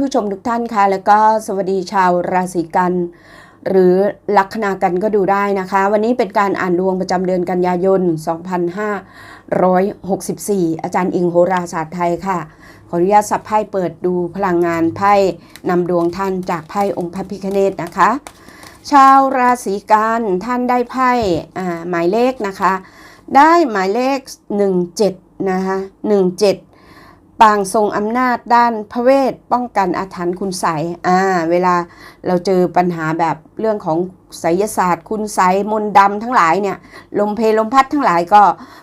ผู้ชมทุกท่านค่ะ แล้วก็สวัสดีชาวราศีกัน หรือลัคนากันก็ดูได้นะคะ วันนี้เป็นการอ่านดวงประจำเดือนกันยายน 2564 อาจารย์อิงโหราศาสตร์ไทยค่ะ ขออนุญาตสับไพ่เปิดดูพลังงานไพ่นำดวงท่านจากไพ่องค์พระพิคเนตนะคะ ชาวราศีกันท่านได้ไพ่หมายเลขนะคะ ได้หมายเลข 17 นะคะ 17 ปางทรงอำนาจด้านพระเวทป้องกันอาถรรพ์คุณใสอ่าเวลาเราเจอปัญหาแบบเรื่องของไสยศาสตร์ คุณใสมนต์ดำทั้งหลายเนี่ยลมเพลลมพัดทั้งหลายก็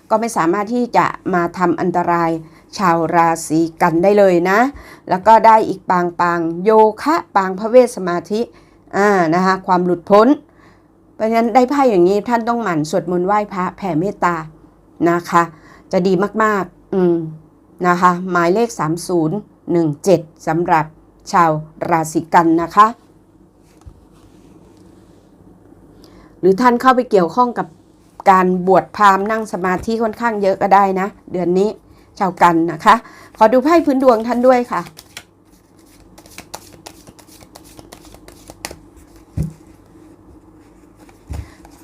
ก็ไม่สามารถที่จะมาทำอันตรายชาวราศีกันได้เลยนะ แล้วก็ได้อีกปางปางโยคะปางพระเวทสมาธิอ่านะคะความหลุดพ้น เพราะฉะนั้นได้ไพ่อย่างนี้ท่านต้องหมั่นสวดมนต์ไหว้พระแผ่เมตตานะคะ จะดีมาก ๆ อืม นะคะหมายเลข 3017สำหรับชาวราศีกันนะคะ หรือท่านเข้าไปเกี่ยวข้องกับการบวชพราหมณ์นั่งสมาธิค่อนข้างเยอะก็ได้นะ เดือนนี้ชาวกันนะคะ ขอดูไพ่พื้นดวงท่านด้วยค่ะ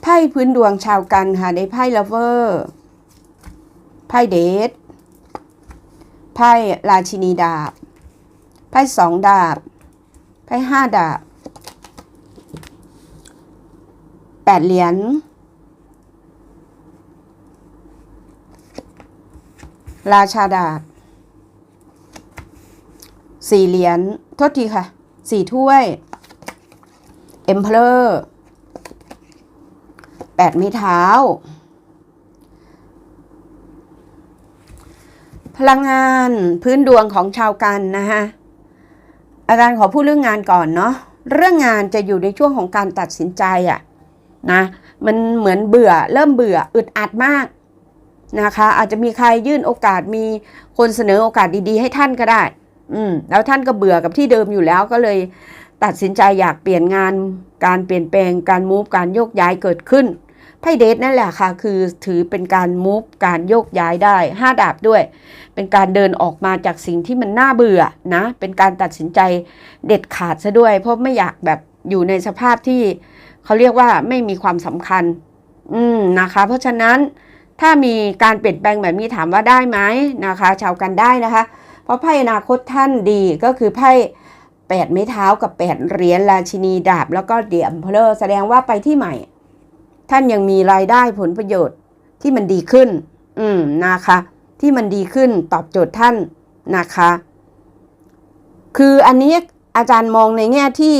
ไพ่พื้นดวงชาวกันค่ะได้ไพ่ลาเวอร์ไพ่เดท ไพ่ราชินีดาบ ไพ่สองดาบ ไพ่ห้าดาบแปดเหรียญ ราชาดาบสี่เหรียญ โทษทีค่ะสี่ถ้วย เอ็มเพลอร์แปดไม้เท้า พลังงานพื้นดวงของชาวกันนะคะอาจารย์ขอพูดเรื่องงานก่อนเนาะเรื่องงานจะอยู่ในช่วงของการตัดสินใจอะนะมันเหมือนเบื่อเริ่มเบื่ออึดอัดมากนะคะอาจจะมีใครยื่นโอกาสมีคนเสนอโอกาสดีๆ ให้ท่านก็ได้ อืมแล้วท่านก็เบื่อกับที่เดิมอยู่แล้วก็เลยตัดสินใจอยากเปลี่ยนงานการเปลี่ยนแปลงการมูฟการโยกย้ายเกิดขึ้น ไพ่เดทนั่นแหละค่ะ คือถือเป็นการมูฟการโยกย้ายได้ห้าดาบด้วย เป็นการเดินออกมาจากสิ่งที่มันน่าเบื่อนะ เป็นการตัดสินใจเด็ดขาดซะด้วย เพราะไม่อยากแบบอยู่ในสภาพที่เขาเรียกว่าไม่มีความสำคัญ อืมนะคะ เพราะฉะนั้นถ้ามีการเปลี่ยนแปลงแบบนี้ถามว่าได้ไหมนะคะ ชาวกันได้นะคะ เพราะไพ่อนาคตท่านดีก็คือไพ่แปดไม้เท้ากับแปดเหรียญราชินีดาบแล้วก็เดียมเพลอแสดงว่าไปที่ใหม่ ท่านยังมีรายได้ผลประโยชน์ที่มันดีขึ้น อืมนะคะ ที่มันดีขึ้นตอบโจทย์ท่านนะคะ คืออันนี้อาจารย์มองในแง่ที่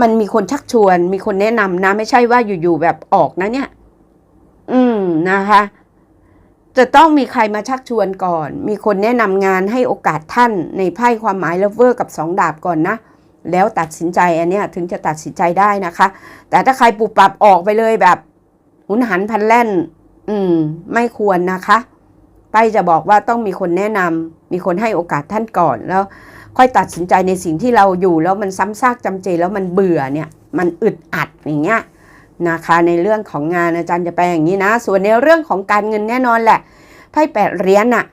มันมีคนชักชวน มีคนแนะนำนะ ไม่ใช่ว่าอยู่ๆแบบออกนะเนี่ย อืมนะคะ จะต้องมีใครมาชักชวนก่อน มีคนแนะนำงานให้โอกาสท่านในไพ่ความหมายเลเวอร์กับสองดาบก่อนนะ แล้วตัดสินใจอันเนี้ยถึงจะตัดสินใจได้นะคะ แต่ถ้าใครปุบปรับออกไปเลยแบบหุนหันพันแล่น อืม ไม่ควรนะคะไพ่จะบอกว่าต้องมีคนแนะนำมีคนให้โอกาสท่านก่อนแล้ว ค่อยตัดสินใจในสิ่งที่เราอยู่แล้วมันซ้ำซากจำเจแล้วมันเบื่อเนี่ย มันอึดอัดอย่างเงี้ยนะคะในเรื่องของงานอาจารย์จะไปอย่างนี้นะ ส่วนในเรื่องของการเงินแน่นอนแหละไพ่แปดเหรียญน่ะ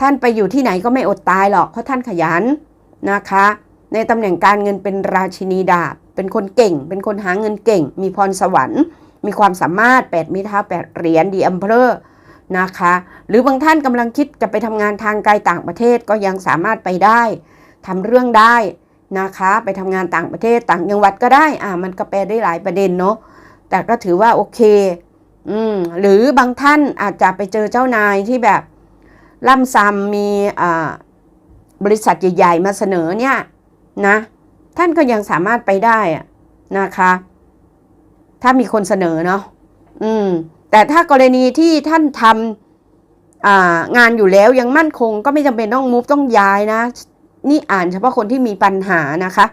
ท่านไปอยู่ที่ไหนก็ไม่อดตายหรอกเพราะท่านขยันนะคะ ในตำแหน่งการเงินเป็นราชินีดาบ เป็นคนเก่ง เป็นคนหาเงินเก่ง มีพรสวรรค์ มีความสามารถ 8 มิท้า8เหรียญดีอัมเพอร์นะคะ หรือบางท่านกำลังคิดจะไปทำงานทางไกลต่างประเทศก็ยังสามารถไปได้ทำเรื่องได้นะคะ ไปทำงานต่างประเทศต่างจังหวัดก็ได้ อ่ามันก็แปลได้หลายประเด็นเนาะ แต่ก็ถือว่าโอเค อืม หรือบางท่านอาจจะไปเจอเจ้านายที่แบบล่ำซ้ำมีอ่าบริษัทใหญ่ ๆ มาเสนอเนี่ย นะ ท่านก็ยังสามารถไปได้อะนะคะ ถ้ามีคนเสนอเนาะอืม แต่ถ้ากรณีที่ท่านทำอ่างานอยู่แล้วยังมั่นคง ก็ไม่จำเป็นต้องมูฟต้องย้ายนะ นี่อ่านเฉพาะคนที่มีปัญหานะคะ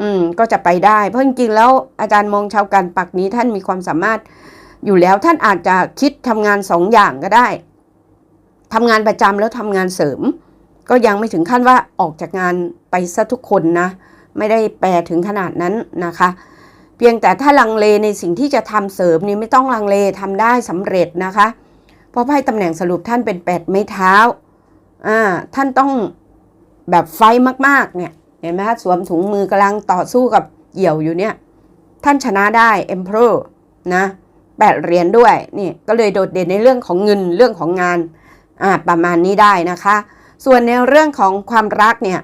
อืม ก็จะไปได้ เพราะจริงๆแล้วอาจารย์มองชาวกันปักนี้ท่านมีความสามารถอยู่แล้วท่านอาจจะคิดทำงานสองอย่างก็ได้ทำงานประจำแล้วทำงานเสริม ก็ยังไม่ถึงขั้นว่าออกจากงานไปซะทุกคนนะ ไม่ได้แปลถึงขนาดนั้นนะคะ เพียงแต่ถ้าลังเลในสิ่งที่จะทำเสริมนี่ไม่ต้องลังเลทำได้สำเร็จนะคะ เพราะไพ่ตำแหน่งสรุปท่านเป็นแปดไม้เท้าอ่าท่านต้องแบบไฟมากๆเนี่ยเห็นไหมคะสวมถุงมือกำลังต่อสู้กับเหยี่ยวอยู่เนี่ย ท่านชนะได้ Emperor นะแปดเหรียญด้วยนี่ก็เลยโดดเด่นในเรื่องของเงินเรื่องของงานอ่าประมาณนี้ได้นะคะ ส่วนในเรื่องของความรักเนี่ย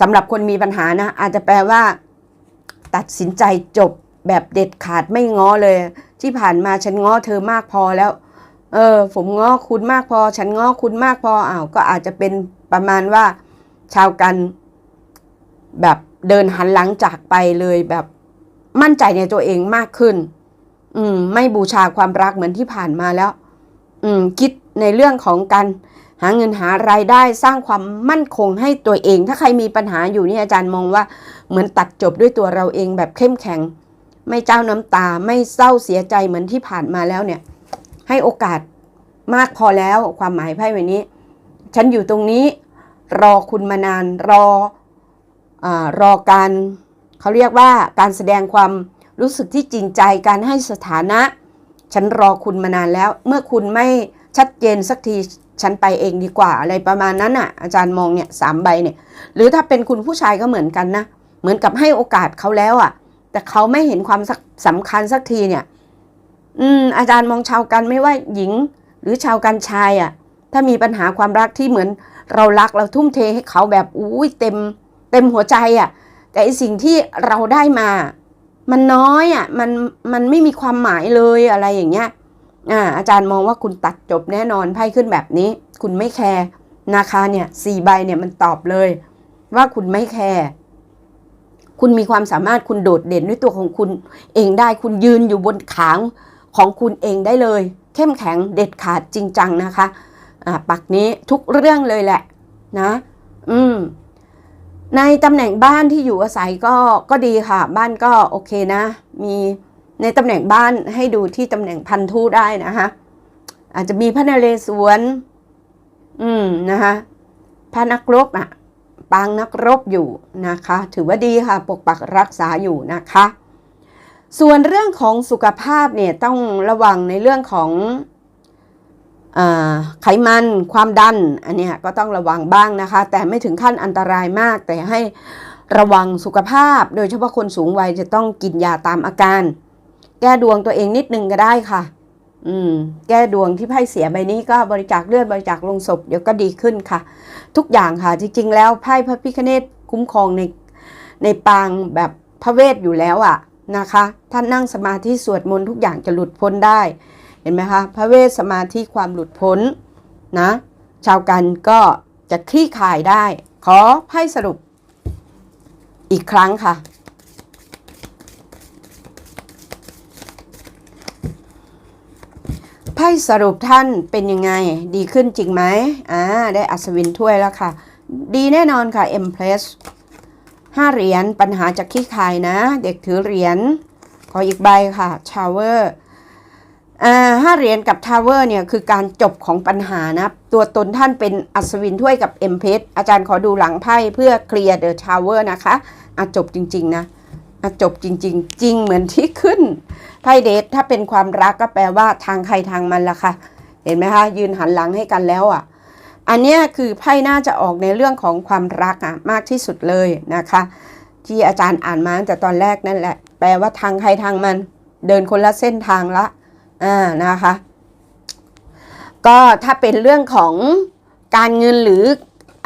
สำหรับคนมีปัญหานะอาจจะแปลว่า ตัดสินใจจบแบบเด็ดขาดไม่ง้อเลย ที่ผ่านมาฉันง้อเธอมากพอแล้ว เออ ผมง้อคุณมากพอ ฉันง้อคุณมากพออ้าวก็อาจจะเป็นประมาณว่า ชาวกันแบบเดินหันหลังจากไปเลยแบบมั่นใจในตัวเองมากขึ้น อืม ไม่บูชาความรักเหมือนที่ผ่านมาแล้ว อืม คิดในเรื่องของการ หาเงินหารายได้สร้างความมั่นคงให้ตัวเอง ถ้าใครมีปัญหาอยู่นี่อาจารย์มองว่าเหมือนตัดจบด้วยตัวเราเองแบบเข้มแข็ง ไม่เจ้าน้ำตาไม่เศร้าเสียใจเหมือนที่ผ่านมาแล้วเนี่ย ให้โอกาสมากพอแล้วความหมายไพ่ใบนี้ ฉันอยู่ตรงนี้รอคุณมานานรออรอการเขาเรียกว่าการแสดงความรู้สึกที่จริงใจการให้สถานะ ฉันรอคุณมานานแล้ว เมื่อคุณไม่ชัดเจนสักที ฉันไปเองดีกว่าอะไรประมาณนั้นอะ อาจารย์มองเนี่ยสามใบเนี่ย หรือถ้าเป็นคุณผู้ชายก็เหมือนกันนะ เหมือนกับให้โอกาสเขาแล้วอะ แต่เขาไม่เห็นความสักสำคัญสักทีเนี่ย อืม อาจารย์มองชาวกันไม่ว่าหญิง หรือชาวกันชายอะ ถ้ามีปัญหาความรักที่เหมือนเรารักเราทุ่มเทให้เขาแบบอุ้ยเต็ม เต็มหัวใจอะ แต่ไอสิ่งที่เราได้มา มันน้อยอะ มันมันไม่มีความหมายเลยอะไรอย่างเงี้ย อ่าอาจารย์มองว่าคุณตัดจบแน่นอนไพ่ขึ้นแบบนี้ คุณไม่แคร์นะคะเนี่ยสี่ใบเนี่ยมันตอบเลย ว่าคุณไม่แคร์คุณมีความสามารถคุณโดดเด่นด้วยตัวของคุณเองได้คุณยืนอยู่บนขางของคุณเองได้เลย เข้มแข็งเด็ดขาดจริงจังนะคะอ่าปักนี้ทุกเรื่องเลยแหละนะ อืม ในตำแหน่งบ้านที่อยู่อาศัยก็ก็ดีค่ะ บ้านก็โอเคนะ มี ในตำแหน่งบ้านให้ดูที่ตำแหน่งพันธุได้นะคะอาจจะมีพระนเรศวร อืมนะคะพระนักรบอะ ปางนักรบอยู่นะคะ ถือว่าดีค่ะ ปกปักรักษาอยู่นะคะ ส่วนเรื่องของสุขภาพเนี่ยต้องระวังในเรื่องของไขมันความดันอันนี้ก็ต้องระวังบ้างนะคะ แต่ไม่ถึงขั้นอันตรายมาก แต่ให้ระวังสุขภาพ โดยเฉพาะคนสูงวัยจะต้องกินยาตามอาการ แก้ดวงตัวเองนิดนึงก็ได้ค่ะ อืม แก้ดวงที่ไพ่เสียใบนี้ก็บริจาคเลือดบริจาคลงศพเดี๋ยวก็ดีขึ้นค่ะ ทุกอย่างค่ะ จริงๆ แล้วไพ่พระพิคเนตคุ้มครองในในปางแบบพระเวทอยู่แล้วอะนะคะท่านนั่งสมาธิสวดมนต์ทุกอย่างจะหลุดพ้นได้ เห็นไหมคะพระเวทสมาธิความหลุดพ้นนะชาวกันก็จะคลี่คลายได้ ขอไพ่สรุปอีกครั้งค่ะ ไพ่สรุปท่านเป็นยังไง ดีขึ้นจริงไหมอ่าได้อัศวินถ้วยแล้วค่ะ ดีแน่นอนค่ะเอ็มเพลสห้าเหรียญปัญหาจากขี้คายนะ เด็กถือเหรียญขออีกใบค่ะชาวเวอร์อ่าห้าเหรียญกับทาวเวอร์เนี่ยคือการจบของปัญหานะ ตัวตนท่านเป็นอัศวินถ้วยกับเอ็มเพสอาจารย์ขอดูหลังไพ่เพื่อเคลียร์เดอะทาวเวอร์นะคะอะจบจริง ๆ นะ จบจริง ๆ จริงเหมือนที่ขึ้นไพ่เดทถ้าเป็นความรักก็แปลว่าทางใครทางมันละค่ะ เห็นไหมคะ ยืนหันหลังให้กันแล้วอะ อันนี้คือไพ่น่าจะออกในเรื่องของความรักอะมากที่สุดเลยนะคะ ที่อาจารย์อ่านมาตั้งแต่ตอนแรกนั่นแหละ แปลว่าทางใครทางมัน เดินคนละเส้นทางละอ่านะคะ ก็ถ้าเป็นเรื่องของการเงินหรือ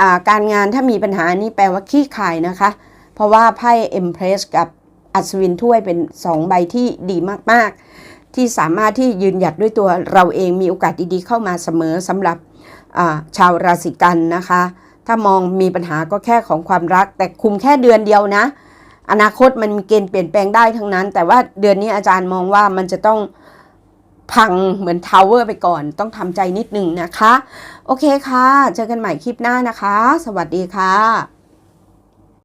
อาการงานถ้ามีปัญหานี่แปลว่าขี้ขายนะคะ เพราะว่าไพ่ Empress กับ อัศวินถ้วยเป็น 2 ใบที่ดีมากๆ ที่สามารถที่ยืนหยัดด้วยตัวเราเองมีโอกาสดีๆ เข้ามาเสมอสำหรับชาวราศีกันนะคะ ถ้ามองมีปัญหาก็แค่ของความรัก แต่คุมแค่เดือนเดียวนะ อนาคตมันมีเกณฑ์เปลี่ยนแปลงได้ทั้งนั้น แต่ว่าเดือนนี้อาจารย์มองว่ามันจะต้องพังเหมือนทาวเวอร์ไปก่อน ต้องทำใจนิดนึงนะคะ โอเคค่ะ เจอกันใหม่คลิปหน้านะคะ สวัสดีค่ะ